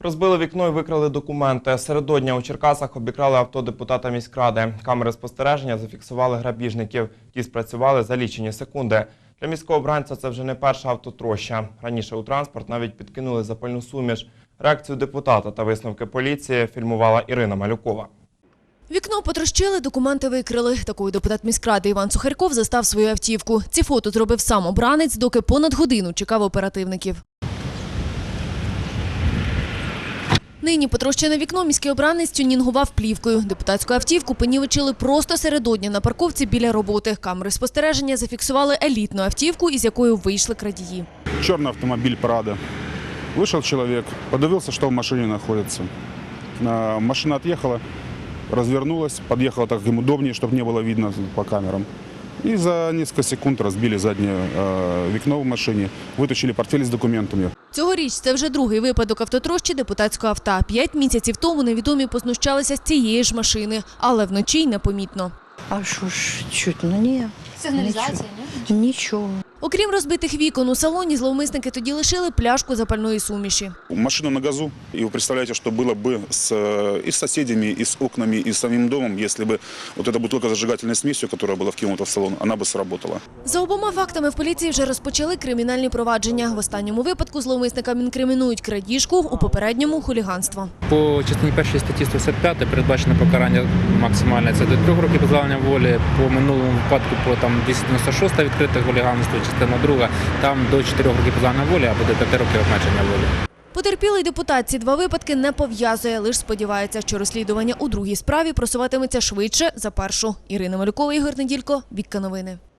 Розбили вікно і викрали документи. Середодня у Черкасах обікрали авто депутата міськради. Камери спостереження зафіксували грабіжників. Ті спрацювали за лічені секунди. Для міського обранця це вже не перша автотроща. Раніше у транспорт навіть підкинули запальну суміш. Реакцію депутата та висновки поліції фільмувала Ірина Малюкова. Вікно потрощили, документи викрили. Такою депутат міськради Іван Сухарьков застав свою автівку. Ці фото зробив сам обранець, доки понад годину чекав оперативників. Нині потрощене вікно міський обранець тюнінгував плівкою. Депутатську автівку понівечили просто середодня на парковці біля роботи. Камери спостереження зафіксували елітну автівку, із якою вийшли крадії. Черный автомобиль Прада. Вышел человек, подивился, что в машине находится. А, Машина отъехала, развернулась, подъехала так, как им удобнее, чтобы не было видно по камерам. И за несколько секунд разбили заднее э, вікно в машине, вытащили портфель с документами. Цьогоріч це вже другий випадок автотрощі депутатського авто. П'ять місяців тому невідомі познущалися з цієї ж машини, але вночі й непомітно. А що ж чутно? Ні. Сигналізація. Нічого. Окрім розбитих вікон у салоні, зловмисники тоді лишили пляшку запальної суміші. Машина на газу, и вы представляете, что было бы с, э, и с соседями, и с окнами, и с самим домом, если бы вот эта бутылка с зажигательной смесью, которая была вкинута в салон, она бы сработала. За обома фактами в поліції вже розпочали кримінальні провадження. В останньому випадку зловмисникам інкримінують крадіжку, у попередньому хуліганство. По частині першої статті 155 передбачено покарання максимальне це до трьох років позбавлення волі. По минулому випадку по там 296 відкрите хуліганство, частина друга, там до 4 років позбавлення волі або до 5 років обмеження волі. Потерпілий депутат ці два випадки не пов'язує, лише сподівається, що розслідування у другій справі просуватиметься швидше за першу. Ірина Малюкова, Ігор Неділько, Вікка Новини.